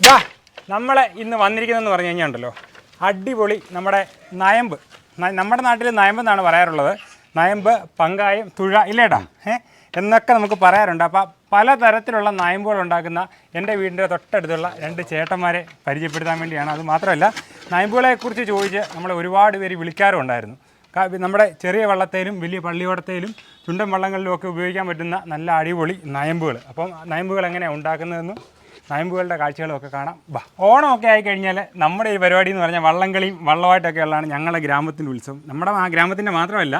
ഇതാ നമ്മളെ ഇന്ന് വന്നിരിക്കുന്നതെന്ന് പറഞ്ഞു കഴിഞ്ഞാൽ ഉണ്ടല്ലോ. അടിപൊളി നമ്മുടെ നയമ്പ്. നമ്മുടെ നാട്ടിൽ നയമ്പ് എന്നാണ് പറയാറുള്ളത്. നയമ്പ് പങ്കായം തുഴ ഇല്ലേട്ടാ ഏ? എന്നൊക്കെ നമുക്ക് പറയാറുണ്ട്. അപ്പോൾ പലതരത്തിലുള്ള നയമ്പുകൾ ഉണ്ടാക്കുന്ന എന്റെ വീടിന്റെ തൊട്ടടുത്തുള്ള രണ്ട് ചേട്ടന്മാരെ പരിചയപ്പെടുത്താൻ വേണ്ടിയാണ്. അത് മാത്രമല്ല നയമ്പുകളെക്കുറിച്ച് ചോദിച്ച് നമ്മളെ ഒരുപാട് പേര് വിളിക്കാറുണ്ടായിരുന്നു നമ്മുടെ ചെറിയ വള്ളത്തേലും വലിയ പള്ളിയോടത്തേലും ചുണ്ടൻ വള്ളങ്ങളിലും ഒക്കെ ഉപയോഗിക്കാൻ പറ്റുന്ന നല്ല അടിപൊളി നയമ്പുകൾ. അപ്പം നയമ്പുകൾ എങ്ങനെയാണ് ഉണ്ടാക്കുന്നതെന്നും നയമ്പുകളുടെ കാഴ്ചകളും ഒക്കെ കാണാം. ബാ ഓണമൊക്കെ ആയിക്കഴിഞ്ഞാൽ നമ്മുടെ ഈ പരിപാടി എന്ന് പറഞ്ഞാൽ വള്ളംകളിയും വള്ളമായിട്ടൊക്കെ ഉള്ളതാണ് ഞങ്ങളുടെ ഗ്രാമത്തിന്റെ ഉത്സവം. നമ്മുടെ ആ ഗ്രാമത്തിന്റെ മാത്രമല്ല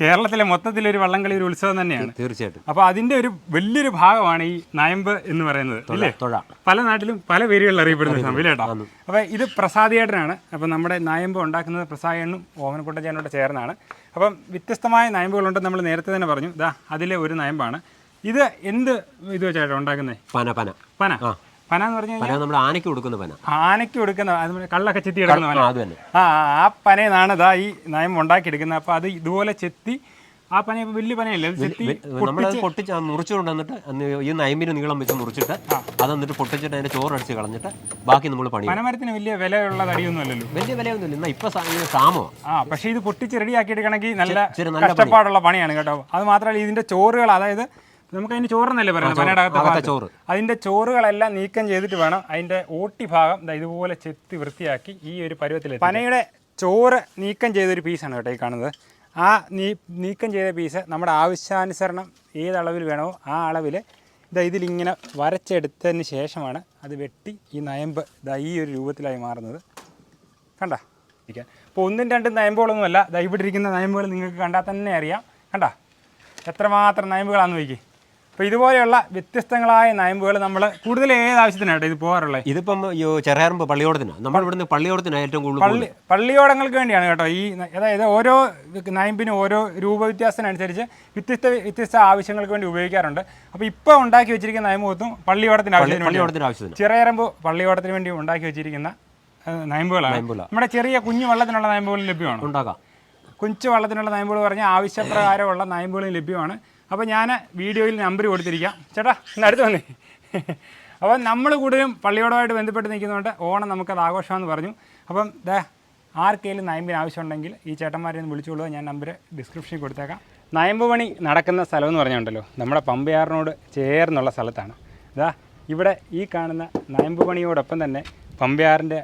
കേരളത്തിലെ മൊത്തത്തിലൊരു വള്ളംകളി ഒരു ഉത്സവം തന്നെയാണ്. തീർച്ചയായിട്ടും. അപ്പോൾ അതിന്റെ ഒരു വലിയൊരു ഭാഗമാണ് ഈ നയമ്പ് എന്ന് പറയുന്നത് അല്ലേ പല നാട്ടിലും പല പേരുകളിൽ അറിയപ്പെടുന്ന സംഭവം കേട്ടോ? അപ്പോൾ ഇത് പ്രസാദിയേട്ടനാണ് അപ്പോൾ നമ്മുടെ നയമ്പ് ഉണ്ടാക്കുന്നത് പ്രസാദേട്ടനും ഓമനക്കുട്ടച്ചേനോട് ചേർന്നാണ്. അപ്പം വ്യത്യസ്തമായ നയമ്പുകളുണ്ട് നമ്മൾ നേരത്തെ തന്നെ പറഞ്ഞു. ഇതാ അതിലെ ഒരു നയമ്പാണ്. ഇത് എന്ത് ഇത് വെച്ചായിട്ടോ ഉണ്ടാക്കുന്നത്? പന പന. പന. പന എന്ന് പറഞ്ഞു പന നമ്മൾ ആനയ്ക്ക് കൊടുക്കുന്ന പന. ആനയ്ക്ക് കൊടുക്കുന്ന കള്ളൊക്കെ ചെത്തി എടുക്കുന്ന പന. അത് തന്നെ. ആ ആ, പനയെന്നാണ് ഇതാ ഈ നയം ഉണ്ടാക്കിയെടുക്കുന്നത്. അപ്പോൾ അത് ഇതുപോലെ ചെത്തി ആ പന ഇപ്പം വലിയ പനയല്ലേ? അത് ചെത്തി നമ്മൾ പൊട്ടിച്ച് മുറിച്ചുകൊണ്ട് മുറിച്ചു കൊണ്ടുവന്നിട്ട് അന്ന് ഈ നയമ്പിന് നീളം വെച്ച് മുറിച്ചിട്ട് അത് എന്നിട്ട് പൊട്ടിച്ചിട്ട് അതിന്റെ ചോറടിച്ച് കളഞ്ഞിട്ട് ബാക്കി നമ്മൾ പണി. പനമരത്തിന് വലിയ വിലയുള്ള തടിയൊന്നും അല്ലല്ലോ. വലിയ വിലയൊന്നുമില്ല. എന്നാ ഇപ്പൊ സാമോ ആ പക്ഷേ ഇത് പൊട്ടിച്ച് റെഡിയാക്കി എടുക്കണമെങ്കിൽ നല്ല കഷ്ടപ്പാടുള്ള പണിയാണ് കേട്ടോ. അത് മാത്രമല്ല ഇതിന്റെ ചോറുകൾ അതായത് നമുക്ക് അതിന്റെ ചോറെന്നല്ലേ പറയുന്നത്. ചോറ്. അതിന്റെ ചോറുകളെല്ലാം നീക്കം ചെയ്തിട്ട് വേണം അതിന്റെ ഓട്ടി ഭാഗം ഇതുപോലെ ചെത്തി വൃത്തിയാക്കി ഈ ഒരു പരുവത്തിൽ പനയുടെ ചോറ് നീക്കം ചെയ്തൊരു പീസാണ് കേട്ടോ ഈ കാണുന്നത്. ആ നീ നീക്കം ചെയ്ത പീസ് നമ്മുടെ ആവശ്യാനുസരണം ഏത് അളവിൽ വേണമോ ആ അളവിൽ ഇതാ ഇതിലിങ്ങനെ വരച്ചെടുത്തതിന് ശേഷമാണ് അത് വെട്ടി ഈ നയമ്പ് ഇതാ ഈ ഒരു രൂപത്തിലായി മാറുന്നത്. കണ്ട? ഇരിക്കാൻ. ഇപ്പോൾ ഒന്നും രണ്ടും നയമ്പുകളൊന്നുമല്ല. ദാ ഇവിടെ ഇരിക്കുന്ന നയമ്പുകൾ നിങ്ങൾക്ക് കണ്ടാൽ തന്നെ അറിയാം. കണ്ട? എത്രമാത്രം നയമ്പുകളാണെന്ന് നോക്കി അപ്പോൾ ഇതുപോലെയുള്ള വ്യത്യസ്തങ്ങളായ നയമ്പുകൾ നമ്മൾ കൂടുതൽ ഏത് ആവശ്യത്തിനാണ് ഇത് പോകാറുള്ളത് ഇതിപ്പം ചെറിയാറുമ്പ് പള്ളിയോടത്തിന്? നമ്മൾ ഇവിടുന്ന് പള്ളിയോടത്തിനാണ് ഏറ്റവും കൂടുതൽ പള്ളി പള്ളിയോടങ്ങൾക്ക് വേണ്ടിയാണ് കേട്ടോ. ഈ അതായത് ഓരോ നയമ്പിനും ഓരോ രൂപവ്യത്യാസത്തിനനുസരിച്ച് വ്യത്യസ്ത വ്യത്യസ്ത ആവശ്യങ്ങൾക്ക് വേണ്ടി ഉപയോഗിക്കാറുണ്ട്. അപ്പോൾ ഇപ്പോൾ ഉണ്ടാക്കി വെച്ചിരിക്കുന്ന നയമ്പത്തും പള്ളിയോടത്തിന് ആവശ്യത്തിന് പള്ളിയോടത്തിന് ആവശ്യത്തിന്. ചിറയറമ്പ് പള്ളിയോടത്തിന് വേണ്ടി ഉണ്ടാക്കി വെച്ചിരിക്കുന്ന നയമ്പുകളാണ്. നമ്മുടെ ചെറിയ കുഞ്ഞു വെള്ളത്തിനുള്ള നയമ്പുകൾ ലഭ്യമാണ്. ഉണ്ടാക്കാം. കുഞ്ചു വള്ളത്തിനുള്ള നയമ്പുകൾ പറഞ്ഞാൽ ആവശ്യപ്രകാരമുള്ള നയമ്പുകളും ലഭ്യമാണ്. അപ്പോൾ ഞാൻ വീഡിയോയിൽ നമ്പർ കൊടുത്തിരിക്കാം. ചേട്ടാ ഇന്ന് അടുത്ത് വന്നേ. അപ്പോൾ നമ്മൾ കൂടുതലും പള്ളിയോടമായിട്ട് ബന്ധപ്പെട്ട് നിൽക്കുന്നതുകൊണ്ട് ഓണം നമുക്കത് ആഘോഷമാണെന്ന് പറഞ്ഞു. അപ്പം ദേ ആർക്കെങ്കിലും നയമ്പിന് ആവശ്യമുണ്ടെങ്കിൽ ഈ ചേട്ടന്മാരെ ഒന്ന് വിളിച്ചോളൂ ഞാൻ നമ്പർ ഡിസ്ക്രിപ്ഷനിൽ കൊടുത്തേക്കാം. നയമ്പ് പണി നടക്കുന്ന സ്ഥലം എന്ന് പറഞ്ഞുണ്ടല്ലോ. നമ്മുടെ പമ്പയാറിനോട് ചേർന്നുള്ള സ്ഥലത്താണ്. ഇതാ ഇവിടെ ഈ കാണുന്ന നയമ്പ് പണിയോടൊപ്പം തന്നെ പമ്പയാറിന്റെ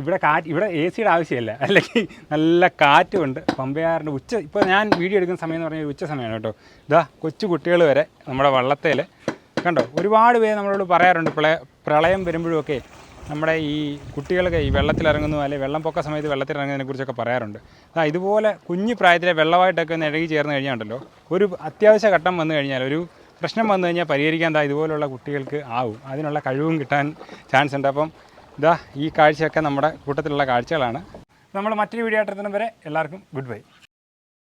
ഇവിടെ കാറ്റ് ഇവിടെ എ സിയുടെ ആവശ്യമില്ല. അല്ലെങ്കിൽ നല്ല കാറ്റുമുണ്ട്. പമ്പയാറിന്റെ ഉച്ച ഇപ്പോൾ ഞാൻ വീഡിയോ എടുക്കുന്ന സമയം എന്ന് പറഞ്ഞാൽ ഉച്ച സമയമാണ് കേട്ടോ. ഇതാ കൊച്ചു കുട്ടികൾ വരെ നമ്മുടെ വള്ളത്തേൽ കണ്ടോ ഒരുപാട് പേര് നമ്മളോട് പറയാറുണ്ട് പ്രളയ പ്രളയം വരുമ്പോഴൊക്കെ നമ്മുടെ ഈ കുട്ടികളൊക്കെ ഈ വെള്ളത്തിലിറങ്ങുന്നു അല്ലെങ്കിൽ വെള്ളം പൊക്ക സമയത്ത് വെള്ളത്തിലിറങ്ങുന്നതിനെ കുറിച്ചൊക്കെ പറയാറുണ്ട്. അതാ ഇതുപോലെ കുഞ്ഞു പ്രായത്തിലെ വെള്ളമായിട്ടൊക്കെ ഒന്ന് ഇഴകി ചേർന്ന് കഴിഞ്ഞാണ്ടല്ലോ ഒരു അത്യാവശ്യ ഘട്ടം വന്നു കഴിഞ്ഞാൽ ഒരു പ്രശ്നം വന്നു കഴിഞ്ഞാൽ പരിഹരിക്കാൻ ഇതുപോലുള്ള കുട്ടികൾക്ക് ആവും. അതിനുള്ള കഴിവും കിട്ടാൻ ചാൻസ് ഉണ്ട് അപ്പം ഇതാ ഈ കാഴ്ചയൊക്കെ നമ്മുടെ കൂട്ടത്തിലുള്ള കാഴ്ചകളാണ്. നമ്മൾ മറ്റൊരു വീഡിയോ ആയിട്ട് എത്തുന്നവരെ എല്ലാവർക്കും ഗുഡ് ബൈ.